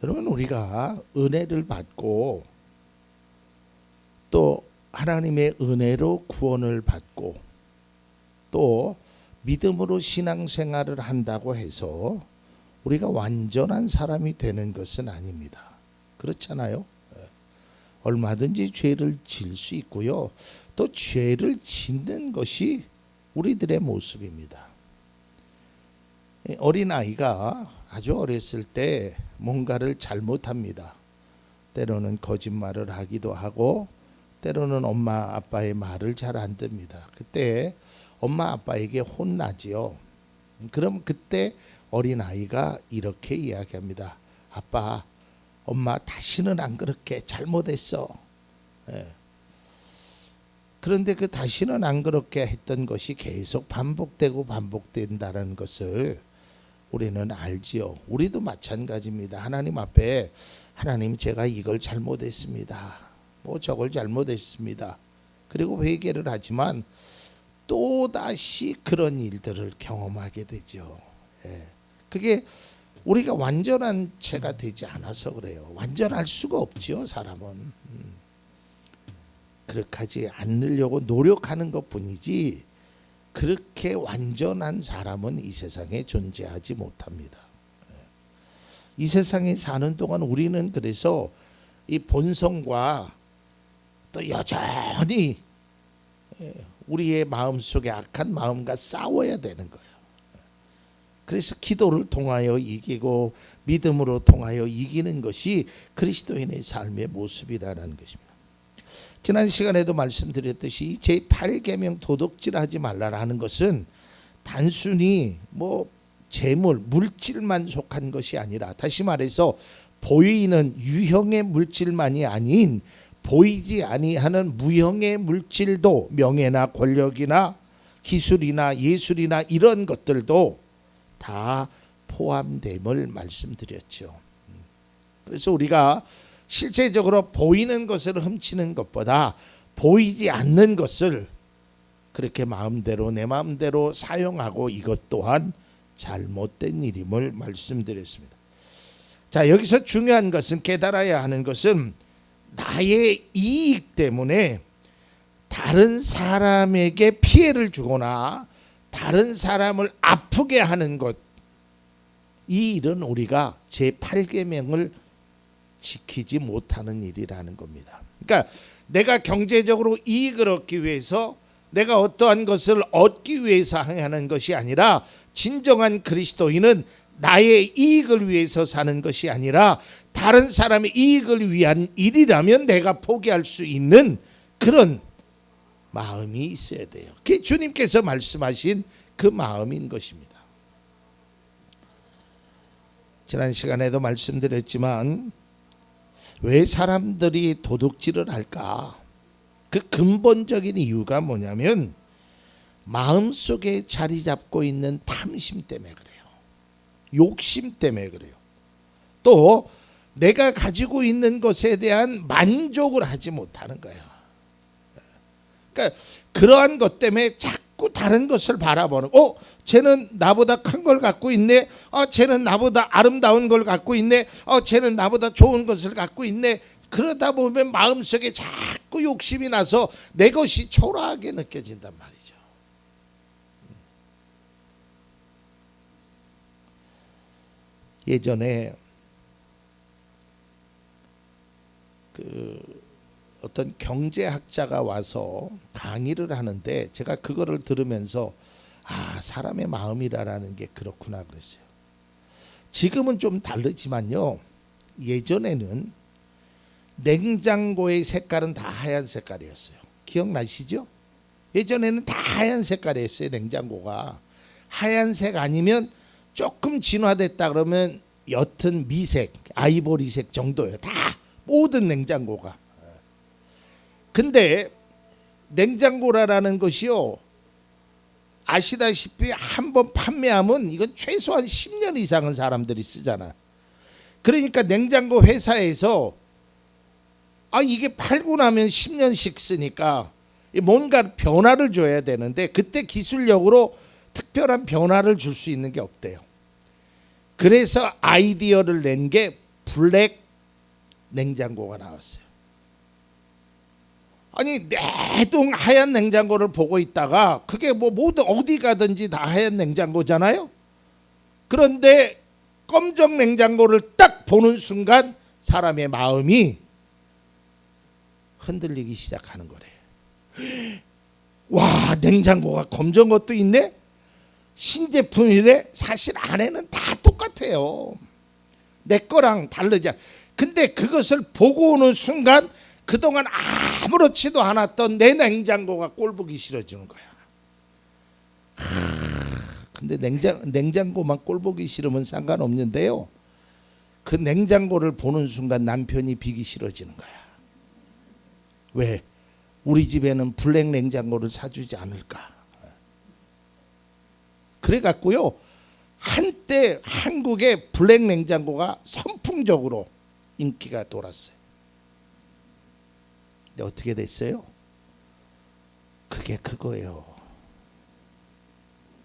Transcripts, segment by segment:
그러면 우리가 은혜를 받고 또 하나님의 은혜로 구원을 받고 또 믿음으로 신앙생활을 한다고 해서 우리가 완전한 사람이 되는 것은 아닙니다. 그렇잖아요. 예. 얼마든지 죄를 질 수 있고요. 또 죄를 짓는 것이 우리들의 모습입니다. 어린 아이가 아주 어렸을 때 뭔가를 잘못합니다. 때로는 거짓말을 하기도 하고 때로는 엄마 아빠의 말을 잘 안 듣습니다. 그때 엄마 아빠에게 혼나지요. 그럼 그때 어린 아이가 이렇게 이야기합니다. 아빠, 엄마 다시는 안 그렇게 잘못했어. 예. 그런데 그 다시는 안 그렇게 했던 것이 계속 반복되고 반복된다는 것을 우리는 알지요. 우리도 마찬가지입니다. 하나님 앞에 하나님 제가 이걸 잘못했습니다. 뭐 저걸 잘못했습니다. 그리고 회개를 하지만 또 다시 그런 일들을 경험하게 되죠. 예. 그게 우리가 완전한 채가 되지 않아서 그래요. 완전할 수가 없지요, 사람은. 음. 그렇게 하지 않으려고 노력하는 것 뿐이지 그렇게 완전한 사람은 이 세상에 존재하지 못합니다. 예. 이 세상에 사는 동안 우리는 그래서 이 본성과 또 여전히 예, 우리의 마음 속에 악한 마음과 싸워야 되는 거예요. 그래서 기도를 통하여 이기고 믿음으로 통하여 이기는 것이 그리스도인의 삶의 모습이라는 것입니다. 지난 시간에도 말씀드렸듯이 제 8계명 도덕질하지 말라라는 것은 단순히 뭐 재물, 물질만 속한 것이 아니라 다시 말해서 보이는 유형의 물질만이 아닌 보이지 아니하는 무형의 물질도 명예나 권력이나 기술이나 예술이나 이런 것들도 다 포함됨을 말씀드렸죠. 그래서 우리가 실제적으로 보이는 것을 훔치는 것보다 보이지 않는 것을 그렇게 마음대로 내 마음대로 사용하고 이것 또한 잘못된 일임을 말씀드렸습니다. 자, 여기서 중요한 것은 깨달아야 하는 것은 나의 이익 때문에 다른 사람에게 피해를 주거나 다른 사람을 아프게 하는 것. 이 일은 우리가 제 8계명을 지키지 못하는 일이라는 겁니다. 그러니까 내가 경제적으로 이익을 얻기 위해서 내가 어떠한 것을 얻기 위해서 하는 것이 아니라 진정한 그리스도인은 나의 이익을 위해서 사는 것이 아니라 다른 사람의 이익을 위한 일이라면 내가 포기할 수 있는 그런 마음이 있어야 돼요. 그게 주님께서 말씀하신 그 마음인 것입니다. 지난 시간에도 말씀드렸지만 왜 사람들이 도둑질을 할까? 그 근본적인 이유가 뭐냐면 마음속에 자리 잡고 있는 탐심 때문에 그래요. 욕심 때문에 그래요. 또 내가 가지고 있는 것에 대한 만족을 하지 못하는 거야. 그러니까 그러한 것 때문에 자꾸 다른 것을 바라보는. 어, 쟤는 나보다 큰 걸 갖고 있네. 어, 쟤는 나보다 아름다운 걸 갖고 있네. 어, 쟤는 나보다 좋은 것을 갖고 있네. 그러다 보면 마음속에 자꾸 욕심이 나서 내 것이 초라하게 느껴진단 말이죠. 예전에 그 어떤 경제학자가 와서 강의를 하는데 제가 그거를 들으면서 아 사람의 마음이라라는 게 그렇구나 그랬어요. 지금은 좀 다르지만요. 예전에는 냉장고의 색깔은 다 하얀 색깔이었어요. 기억나시죠? 예전에는 다 하얀 색깔이었어요. 냉장고가 하얀색 아니면 조금 진화됐다 그러면 옅은 미색, 아이보리색 정도예요. 다 모든 냉장고가. 근데 냉장고라라는 것이요. 아시다시피 한 번 판매하면 이건 최소한 10년 이상은 사람들이 쓰잖아. 그러니까 냉장고 회사에서 아 이게 팔고 나면 10년씩 쓰니까 뭔가 변화를 줘야 되는데 그때 기술력으로 특별한 변화를 줄 수 있는 게 없대요. 그래서 아이디어를 낸 게 블랙 냉장고가 나왔어요. 아니 내동 하얀 냉장고를 보고 있다가 그게 뭐 모두 어디 가든지 다 하얀 냉장고잖아요. 그런데 검정 냉장고를 딱 보는 순간 사람의 마음이 흔들리기 시작하는 거래요. 와 냉장고가 검정 것도 있네. 신제품이래. 사실 안에는 다 똑같아요. 내 거랑 다르지. 않- 근데 그것을 보고 오는 순간 그동안 아무렇지도 않았던 내 냉장고가 꼴보기 싫어지는 거야. 하, 근데 냉장 냉장고만 꼴보기 싫으면 상관없는데요. 그 냉장고를 보는 순간 남편이 비기 싫어지는 거야. 왜? 우리 집에는 블랙 냉장고를 사주지 않을까? 그래 갖고요. 한때 한국의 블랙 냉장고가 선풍적으로 인기가 돌았어요. 근데 어떻게 됐어요? 그게 그거예요.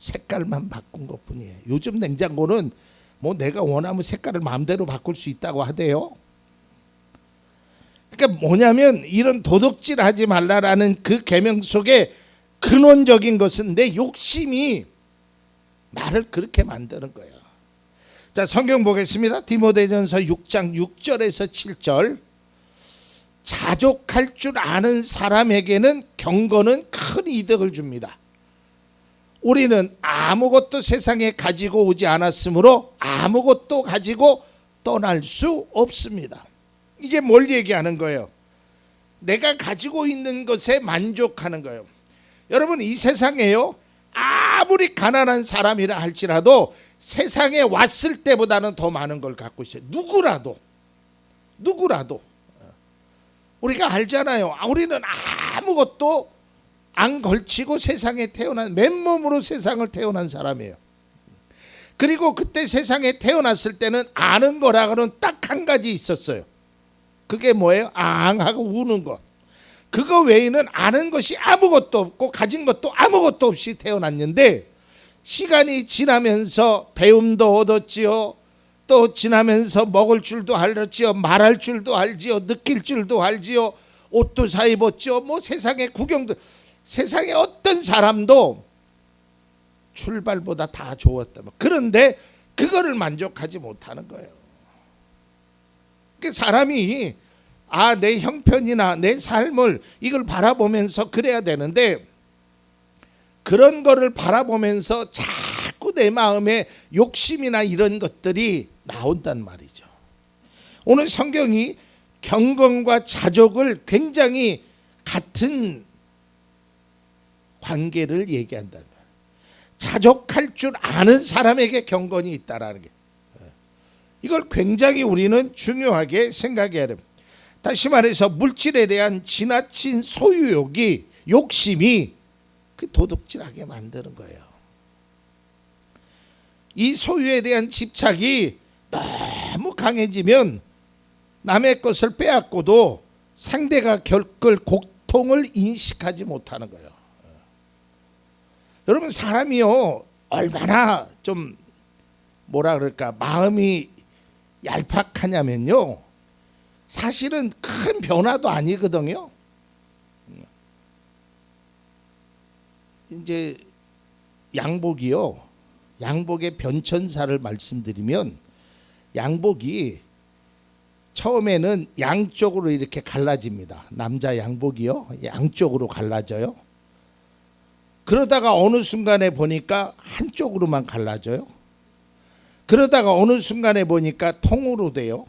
색깔만 바꾼 것 뿐이에요. 요즘 냉장고는 뭐 내가 원하면 색깔을 마음대로 바꿀 수 있다고 하대요. 그러니까 뭐냐면 이런 도둑질 하지 말라라는 그 계명 속에 근원적인 것은 내 욕심이 나를 그렇게 만드는 거예요. 자, 성경 보겠습니다. 디모데전서 6장 6절에서 7절. 자족할 줄 아는 사람에게는 경건은 큰 이득을 줍니다. 우리는 아무것도 세상에 가지고 오지 않았으므로 아무것도 가지고 떠날 수 없습니다. 이게 뭘 얘기하는 거예요? 내가 가지고 있는 것에 만족하는 거예요. 여러분 이 세상에요. 아무리 가난한 사람이라 할지라도 세상에 왔을 때보다는 더 많은 걸 갖고 있어요. 누구라도 누구라도 우리가 알잖아요. 아, 우리는 아무것도 안 걸치고 세상에 태어난 맨몸으로 세상을 태어난 사람이에요. 그리고 그때 세상에 태어났을 때는 아는 거라고는 딱 한 가지 있었어요. 그게 뭐예요? 앙 하고 우는 것. 그거 외에는 아는 것이 아무것도 없고 가진 것도 아무것도 없이 태어났는데 시간이 지나면서 배움도 얻었지요. 또 지나면서 먹을 줄도 알았지요. 말할 줄도 알지요. 느낄 줄도 알지요. 옷도 사 입었죠. 뭐 세상의 구경도 세상에 어떤 사람도 출발보다 다 좋았다. 그런데 그거를 만족하지 못하는 거예요. 그 사람이 아 내 형편이나 내 삶을 이걸 바라보면서 그래야 되는데 그런 거를 바라보면서 자꾸 내 마음에 욕심이나 이런 것들이 나온단 말이죠. 오늘 성경이 경건과 자족을 굉장히 같은 관계를 얘기한다. 자족할 줄 아는 사람에게 경건이 있다라는 게 이걸 굉장히 우리는 중요하게 생각해야 됩니다. 다시 말해서 물질에 대한 지나친 소유욕이 욕심이 그 도둑질하게 만드는 거예요. 이 소유에 대한 집착이 너무 강해지면 남의 것을 빼앗고도 상대가 겪을 고통을 인식하지 못하는 거예요. 여러분 사람이요 얼마나 좀 뭐라 그럴까 마음이 얄팍하냐면요 사실은 큰 변화도 아니거든요. 이제 양복이요 양복의 변천사를 말씀드리면 양복이 처음에는 양쪽으로 이렇게 갈라집니다. 남자 양복이요 양쪽으로 갈라져요. 그러다가 어느 순간에 보니까 한쪽으로만 갈라져요. 그러다가 어느 순간에 보니까 통으로 돼요.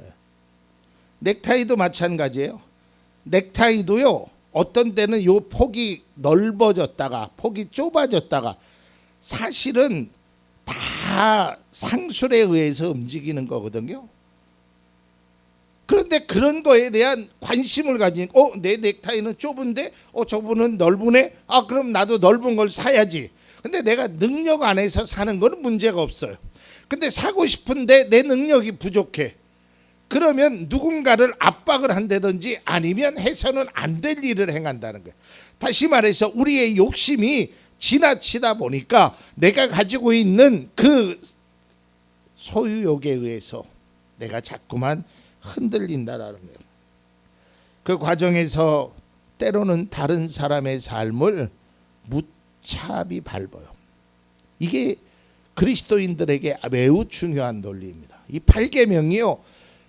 예. 넥타이도 마찬가지예요. 넥타이도요. 어떤 때는 요 폭이 넓어졌다가 폭이 좁아졌다가 사실은 다 상술에 의해서 움직이는 거거든요. 그런데 그런 거에 대한 관심을 가진 어 내 넥타이는 좁은데? 어 저분은 넓으네? 아 그럼 나도 넓은 걸 사야지. 근데 내가 능력 안에서 사는 거는 문제가 없어요. 근데 사고 싶은데 내 능력이 부족해. 그러면 누군가를 압박을 한다든지 아니면 해서는 안 될 일을 행한다는 거예요. 다시 말해서 우리의 욕심이 지나치다 보니까 내가 가지고 있는 그 소유욕에 의해서 내가 자꾸만 흔들린다라는 거예요. 그 과정에서 때로는 다른 사람의 삶을 무차비 밟아요. 이게 그리스도인들에게 매우 중요한 논리입니다. 이 8계명이요.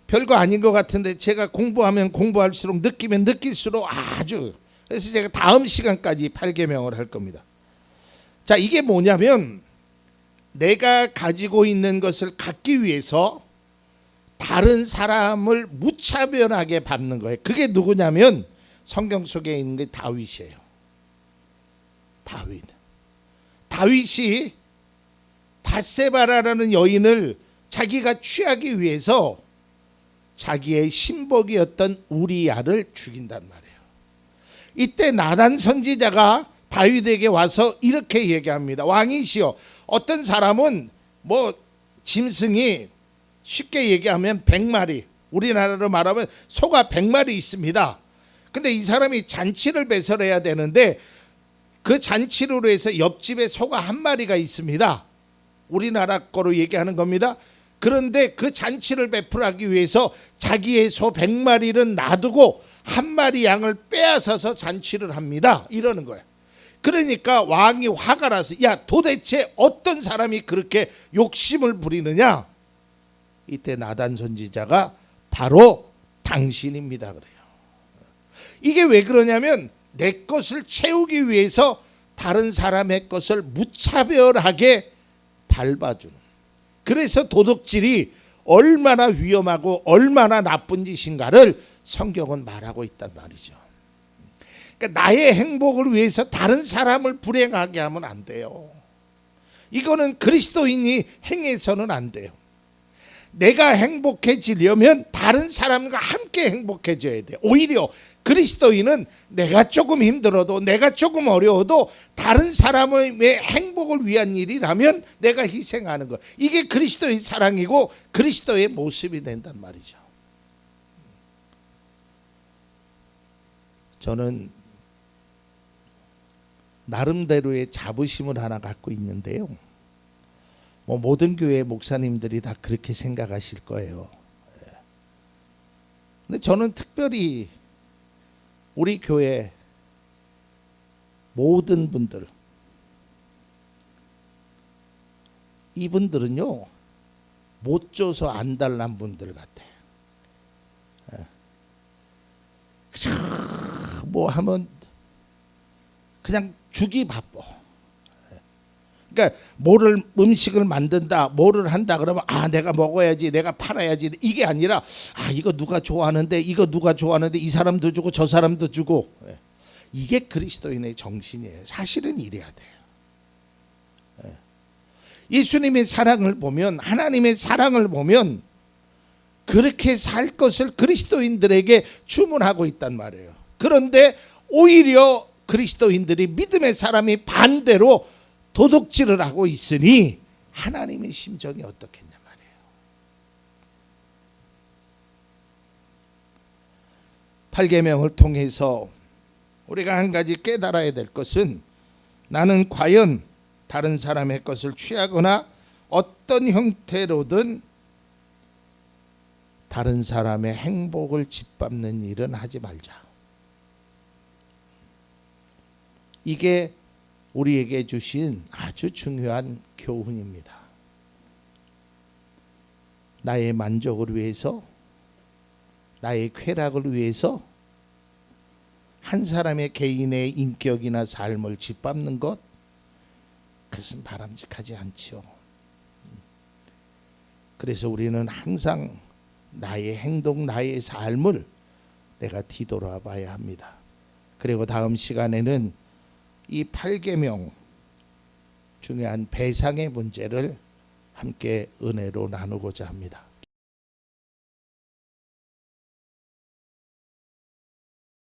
별거 아닌 것 같은데 제가 공부하면 공부할수록 느끼면 느낄수록 아주 그래서 제가 다음 시간까지 8계명을 할 겁니다. 자, 이게 뭐냐면 내가 가지고 있는 것을 갖기 위해서 다른 사람을 무차별하게 밟는 거예요. 그게 누구냐면 성경 속에 있는 게 다윗이에요. 다윗. 다윗이 바세바라라는 여인을 자기가 취하기 위해서 자기의 신복이었던 우리야를 죽인단 말이에요. 이때 나단 선지자가 다윗에게 와서 이렇게 얘기합니다. 왕이시여 어떤 사람은 뭐 짐승이 쉽게 얘기하면 100마리 우리나라로 말하면 소가 100마리 있습니다. 근데 이 사람이 잔치를 배설해야 되는데 그 잔치로 해서 옆집에 소가 한 마리가 있습니다. 우리나라 거로 얘기하는 겁니다. 그런데 그 잔치를 베풀하기 위해서 자기의 소 100마리를 놔두고 한 마리 양을 빼앗아서 잔치를 합니다. 이러는 거예요. 그러니까 왕이 화가 나서 야 도대체 어떤 사람이 그렇게 욕심을 부리느냐? 이때 나단 선지자가 바로 당신입니다 그래요. 이게 왜 그러냐면 내 것을 채우기 위해서 다른 사람의 것을 무차별하게 밟아주는. 그래서 도덕질이 얼마나 위험하고 얼마나 나쁜 짓인가를 성경은 말하고 있단 말이죠. 그러니까 나의 행복을 위해서 다른 사람을 불행하게 하면 안 돼요. 이거는 그리스도인이 행해서는 안 돼요. 내가 행복해지려면 다른 사람과 함께 행복해져야 돼. 오히려 그리스도인은 내가 조금 힘들어도 내가 조금 어려워도 다른 사람의 행복을 위한 일이라면 내가 희생하는 것. 이게 그리스도의 사랑이고 그리스도의 모습이 된단 말이죠. 저는 나름대로의 자부심을 하나 갖고 있는데요. 뭐 모든 교회 목사님들이 다 그렇게 생각하실 거예요. 예. 근데 저는 특별히 우리 교회 모든 분들 이분들은요 못 줘서 안 달란 분들 같아. 예. 뭐 하면 그냥 주기 바빠. 그러니까 뭐를 음식을 만든다, 뭐를 한다 그러면 아 내가 먹어야지, 내가 팔아야지 이게 아니라 아 이거 누가 좋아하는데 이거 누가 좋아하는데 이 사람도 주고 저 사람도 주고 예. 이게 그리스도인의 정신이에요. 사실은 이래야 돼요. 예. 예수님의 사랑을 보면 하나님의 사랑을 보면 그렇게 살 것을 그리스도인들에게 주문하고 있단 말이에요. 그런데 오히려 그리스도인들이 믿음의 사람이 반대로 도둑질을 하고 있으니 하나님의 심정이 어떻겠냐 말이에요. 팔계명을 통해서 우리가 한 가지 깨달아야 될 것은 나는 과연 다른 사람의 것을 취하거나 어떤 형태로든 다른 사람의 행복을 짓밟는 일은 하지 말자. 이게 우리에게 주신 아주 중요한 교훈입니다. 나의 만족을 위해서, 나의 쾌락을 위해서 한 사람의 개인의 인격이나 삶을 짓밟는 것, 그것은 바람직하지 않지요. 그래서 우리는 항상 나의 행동, 나의 삶을 내가 뒤돌아 봐야 합니다. 그리고 다음 시간에는 이 8계명 중요한 배상의 문제를 함께 은혜로 나누고자 합니다.